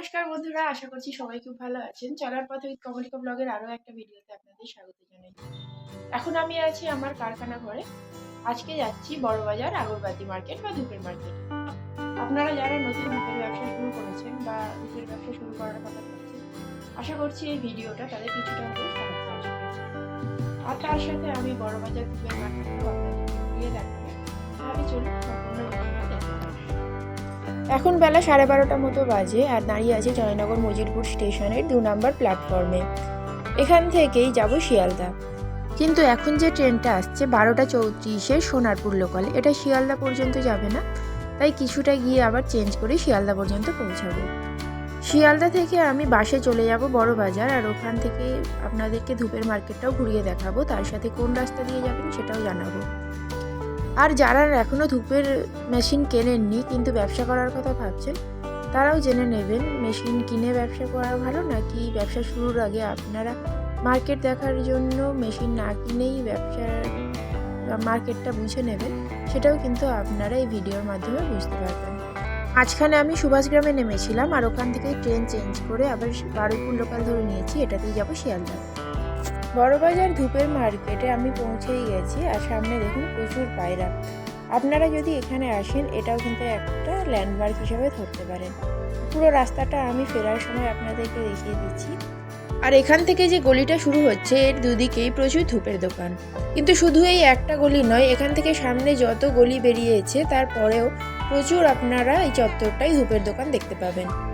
নমস্কার বন্ধুরা, আশা করছি সবাই খুব ভালো আছেন। চলার পথে উইথ কমলিকা ব্লগের আরও একটা ভিডিওতে আপনাদের স্বাগত জানাই। এখন আমি আছি আমার কারখানা ঘরে। আজকে যাচ্ছি বড়বাজার, আগরবাতি মার্কেট বা ধূপের মার্কেট। আপনারা যারা নতুন ধূপের ব্যবসা শুরু করেছেন বা ধূপের ব্যবসা শুরু করার কথা ভাবছেন, আশা করছি এই ভিডিওটা তাদের কিছুটা হলেও সাহায্য আসবে। আর তার সাথে আমি বড়বাজার ধূপের মার্কেটও আপনাদের দিয়ে দেখাবো। তাহলে চলুন সম্পূর্ণ। এখন বেলা সাড়ে বারোটার মতো বাজে আর দাঁড়িয়ে আছে জয়নগর মজিরপুর স্টেশনের দু নম্বর প্ল্যাটফর্মে। এখান থেকেই যাব শিয়ালদা। কিন্তু এখন যে ট্রেনটা আসছে বারোটা চৌত্রিশে সোনারপুর লোকাল এটা শিয়ালদা পর্যন্ত যাবে না। তাই কিছুটা গিয়ে আবার চেঞ্জ করে শিয়ালদা পর্যন্ত পৌঁছাবো। শিয়ালদা থেকে আমি বাসে চলে যাব বড় বাজার আর ওখান থেকে আপনাদেরকে ধূপের মার্কেটটাও ঘুরিয়ে দেখাবো। তার সাথে কোন রাস্তা দিয়ে যাবেন সেটাও জানাব। আর যারা এখনও ধূপের মেশিন কেনেননি, কিন্তু ব্যবসা করার কথা ভাবছেন, তারাও জেনে নেবেন মেশিন কিনে ব্যবসা করা ভালো নাকি ব্যবসা শুরুর আগে আপনারা মার্কেট দেখার জন্য মেশিন না কিনেই ব্যবসার মার্কেটটা বুঝে নেবেন, সেটাও কিন্তু আপনারা এই ভিডিওর মাধ্যমে বুঝতে পারবেন। মাঝখানে আমি সুভাষগ্রামে নেমেছিলাম, আর ওখান থেকে ট্রেন চেঞ্জ করে আবার বারুইপুর লোকাল ধরে নিয়েছি, এটাতেই যাব শিয়ালদা বড়বাজার ধূপের মার্কেটে আমি পৌঁছেই গেছি আর সামনে দেখুন প্রচুর পায়রা। আপনারা যদি এখানে আসেন, এটাও কিন্তু একটা ল্যান্ডমার্ক হিসেবে ধরতে পারেন। পুরো রাস্তাটা আমি ফেরার সময় আপনাদেরকে দেখিয়ে দিচ্ছি। আর এখান থেকে যে গলিটা শুরু হচ্ছে, এর দুদিকেই প্রচুর ধূপের দোকান। কিন্তু শুধু এই একটা গলি নয়, এখান থেকে সামনে যত গলি বেরিয়েছে, তারপরেও প্রচুর আপনারা এই চত্বরটাই ধূপের দোকান দেখতে পাবেন।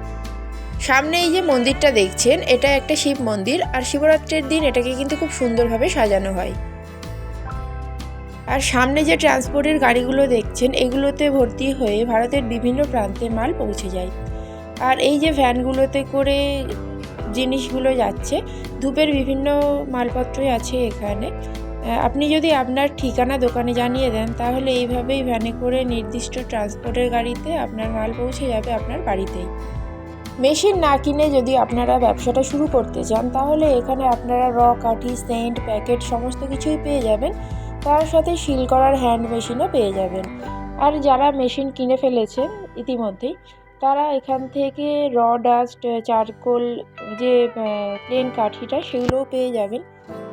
সামনে এই যে মন্দিরটা দেখছেন, এটা একটা শিব মন্দির আর শিবরাত্রির দিন এটাকে কিন্তু খুব সুন্দরভাবে সাজানো হয়। আর সামনে যে ট্রান্সপোর্টের গাড়িগুলো দেখছেন, এগুলোতে ভর্তি হয়ে ভারতের বিভিন্ন প্রান্তে মাল পৌঁছে যায়। আর এই যে ভ্যানগুলোতে করে জিনিসগুলো যাচ্ছে, ধূপের বিভিন্ন মালপত্রই আছে এখানে। আপনি যদি আপনার ঠিকানা দোকানে জানিয়ে দেন, তাহলে এইভাবেই ভ্যানে করে নির্দিষ্ট ট্রান্সপোর্টের গাড়িতে আপনার মাল পৌঁছে যাবে আপনার বাড়িতেই। মেশিন না কিনে যদি আপনারা ব্যবসাটা শুরু করতে চান, তাহলে এখানে আপনারা র, কাঠি, সেন্ট, প্যাকেট সমস্ত কিছুই পেয়ে যাবেন। তার সাথে সিল করার হ্যান্ড মেশিনও পেয়ে যাবেন। আর যারা মেশিন কিনে ফেলেছেন ইতিমধ্যেই, তারা এখান থেকে র, ডাস্ট, চারকোল, যে প্লেন কাঠিটা সেগুলোও পেয়ে যাবেন।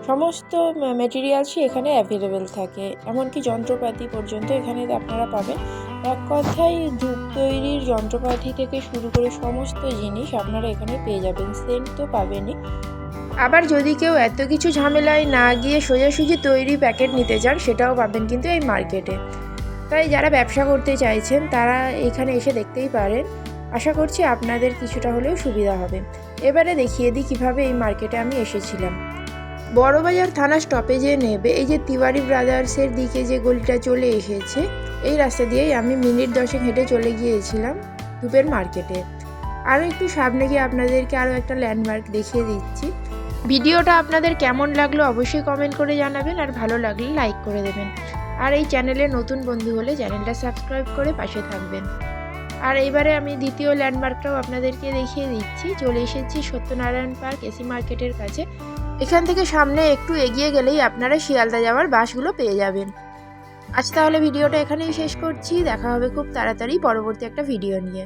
সমস্ত মেটেরিয়ালসই এখানে অ্যাভেলেবেল থাকে। এমনকি যন্ত্রপাতি পর্যন্ত এখানে আপনারা পাবেন। এক কথায় ধূপ তৈরির যন্ত্রপাতি থেকে শুরু করে সমস্ত জিনিস আপনারা এখানে পেয়ে যাবেন, সেন্ট তো পাবেনই। আবার যদি কেউ এত কিছু ঝামেলায় না গিয়ে সোজাসুজি তৈরি প্যাকেট নিতে চান, সেটাও পাবেন কিন্তু এই মার্কেটে। তাই যারা ব্যবসা করতে চাইছেন, তারা এখানে এসে দেখতেই পারেন। আশা করছি আপনাদের কিছুটা হলেও সুবিধা হবে। এবারে দেখিয়ে দিই কীভাবে এই মার্কেটে আমি এসেছিলাম। বড়বাজার থানা স্টপেজে নেবে এই যে তিওয়ারি ব্রাদার্সের দিকে যে গলিটা চলে এসেছে এই রাস্তা দিয়েই আমি মিনিট দশেক হেঁটে চলে গিয়েছিলাম ধূপের মার্কেটে। আরও একটু সামনে গিয়ে আপনাদেরকে আরও একটা ল্যান্ডমার্ক দেখিয়ে দিচ্ছি। ভিডিওটা আপনাদের কেমন লাগল অবশ্যই কমেন্ট করে জানাবেন আর ভালো লাগলে লাইক করে দেবেন। আর এই চ্যানেলে নতুন বন্ধু হলে চ্যানেলটা সাবস্ক্রাইব করে পাশে থাকবেন। আর এইবারে আমি দ্বিতীয় ল্যান্ডমার্কটাও আপনাদেরকে দেখিয়ে দিচ্ছি। চলে এসেছি সত্যনারায়ণ পার্ক এসি মার্কেটের কাছে। এখান থেকে সামনে একটু এগিয়ে গেলেই আপনারা শিয়ালদা যাওয়ার বাসগুলো পেয়ে যাবেন। আজ তাহলে ভিডিওটা এখানেই শেষ করছি। দেখা হবে খুব তাড়াতাড়ি পরবর্তী একটা ভিডিও নিয়ে।